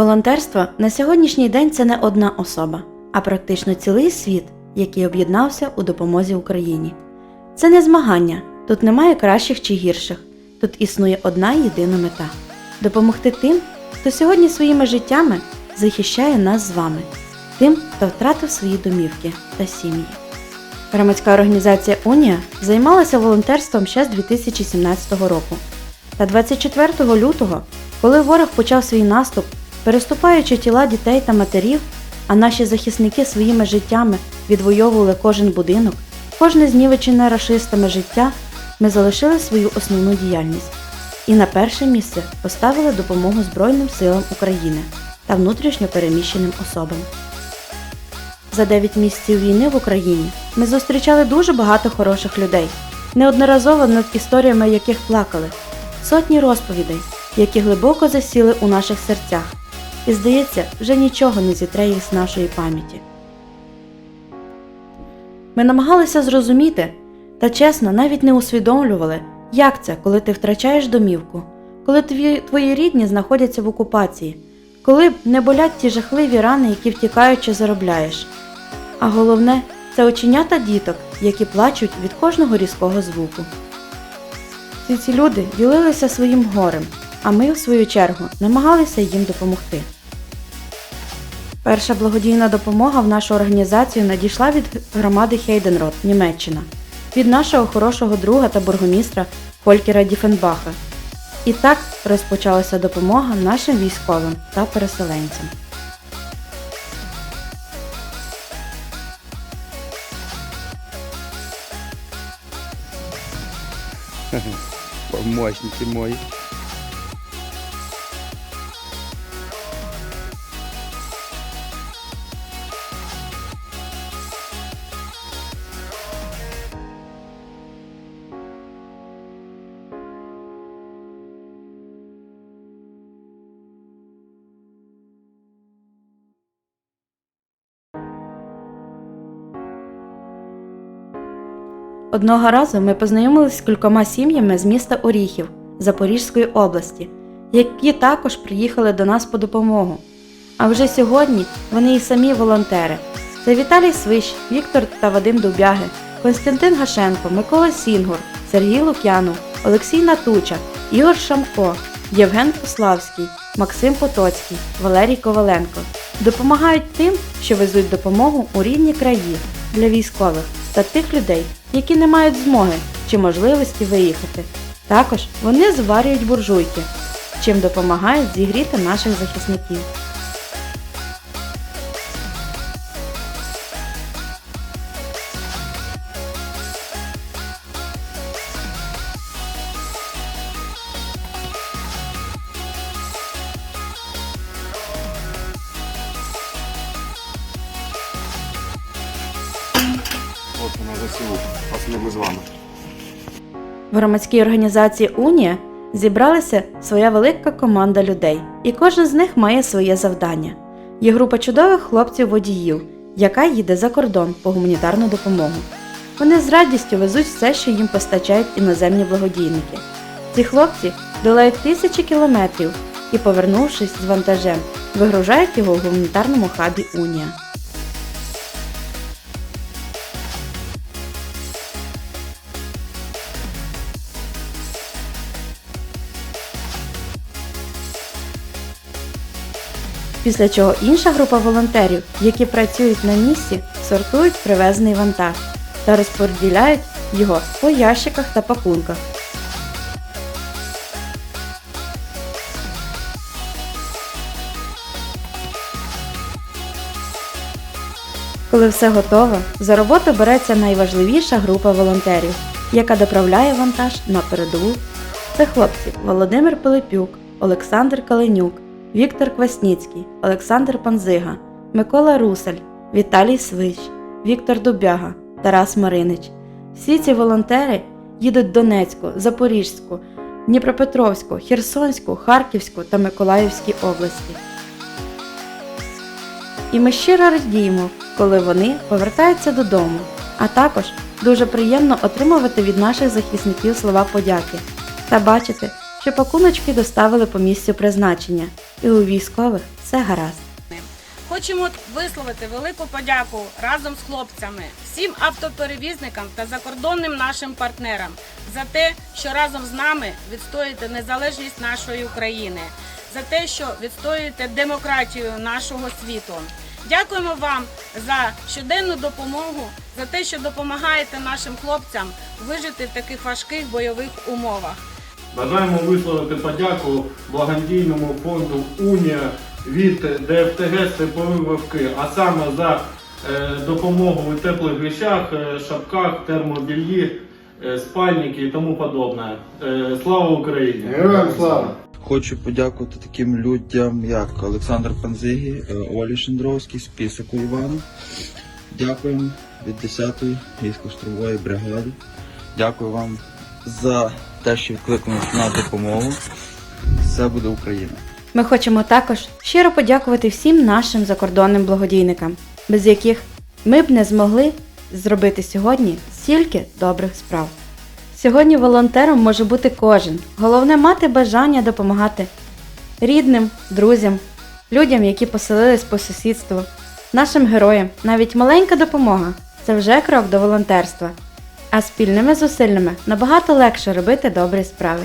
Волонтерство на сьогоднішній день це не одна особа, а практично цілий світ, який об'єднався у допомозі Україні. Це не змагання, тут немає кращих чи гірших, тут існує одна єдина мета допомогти тим, хто сьогодні своїми життями захищає нас з вами, тим, хто втратив свої домівки та сім'ї. Громадська організація Унія займалася волонтерством ще з 2017 року. Та 24 лютого, коли ворог почав свій наступ, переступаючи тіла дітей та матерів, а наші захисники своїми життями відвоювали кожен будинок, кожне знівечене рашистами життя, ми залишили свою основну діяльність і на перше місце поставили допомогу Збройним силам України та внутрішньо переміщеним особам. За 9 місяців війни в Україні ми зустрічали дуже багато хороших людей, неодноразово над історіями яких плакали, сотні розповідей, які глибоко засіли у наших серцях, і здається, вже нічого не зітре їх з нашої пам'яті. Ми намагалися зрозуміти, та чесно навіть не усвідомлювали, як це, коли ти втрачаєш домівку, коли твої, твої рідні знаходяться в окупації, коли не болять ті жахливі рани, які втікаючи заробляєш. А головне це оченята діток, які плачуть від кожного різкого звуку. Всі ці люди ділилися своїм горем, а ми, в свою чергу, намагалися їм допомогти. Перша благодійна допомога в нашу організацію надійшла від громади Хейденрод, Німеччина, від нашого хорошого друга та бургомістра Фолькера Діфенбаха. І так розпочалася допомога нашим військовим та переселенцям. Помощники мої. Одного разу ми познайомилися з кількома сім'ями з міста Оріхів Запорізької області, які також приїхали до нас по допомогу. А вже сьогодні вони і самі волонтери. Це Віталій Свищ, Віктор та Вадим Дубяги, Константин Гашенко, Микола Сінгур, Сергій Лук'янов, Олексій Натуча, Ігор Шамко, Євген Пославський, Максим Потоцький, Валерій Коваленко. Допомагають тим, що везуть допомогу у рідні краї для військових та тих людей, які не мають змоги чи можливості виїхати. Також вони зварюють буржуйки, чим допомагають зігріти наших захисників. ЗСУ. Ми з вами. В громадській організації Унія зібралася своя велика команда людей, і кожен з них має своє завдання. Є група чудових хлопців-водіїв, яка їде за кордон по гуманітарну допомогу. Вони з радістю везуть все, що їм постачають іноземні благодійники. Ці хлопці долають тисячі кілометрів і, повернувшись з вантажем, вигружають його в гуманітарному хабі Унія. Після чого інша група волонтерів, які працюють на місці, сортують привезений вантаж та розподіляють його по ящиках та пакунках. Коли все готово, за роботу береться найважливіша група волонтерів, яка доправляє вантаж на передову. Це хлопці Володимир Пилипюк, Олександр Каленюк, Віктор Квасніцький, Олександр Панзига, Микола Русель, Віталій Свищ, Віктор Дубяга, Тарас Маринич. Всі ці волонтери їдуть Донецьку, Запорізьку, Дніпропетровську, Херсонську, Харківську та Миколаївській області. І ми щиро радіємо, коли вони повертаються додому. А також дуже приємно отримувати від наших захисників слова подяки та бачити, що пакуночки доставили по місцю призначення. І у військових все гаразд. Хочемо висловити велику подяку разом з хлопцями, всім автоперевізникам та закордонним нашим партнерам за те, що разом з нами відстоюєте незалежність нашої України, за те, що відстоюєте демократію нашого світу. Дякуємо вам за щоденну допомогу, за те, що допомагаєте нашим хлопцям вижити в таких важких бойових умовах. Бажаємо висловити подяку благодійному фонду Унія від ДФТГ Степові Вовки, а саме за е, допомогу у теплих речах, е, шапках, термобільї, е, спальники і тому подобне. Слава Україні! Героям слава! Хочу подякувати таким людям, як Олександр Панзигі, Олі Шендровський, Списоку Івану. Дякуємо від 10-ї військово-штурмової бригади. Дякую вам за те, що відкликнулися на допомогу. Все буде Україна. Ми хочемо також щиро подякувати всім нашим закордонним благодійникам, без яких ми б не змогли зробити сьогодні стільки добрих справ. Сьогодні волонтером може бути кожен. Головне мати бажання допомагати рідним, друзям, людям, які поселились по сусідству, нашим героям. Навіть маленька допомога це вже крок до волонтерства. А спільними зусиллями набагато легше робити добрі справи.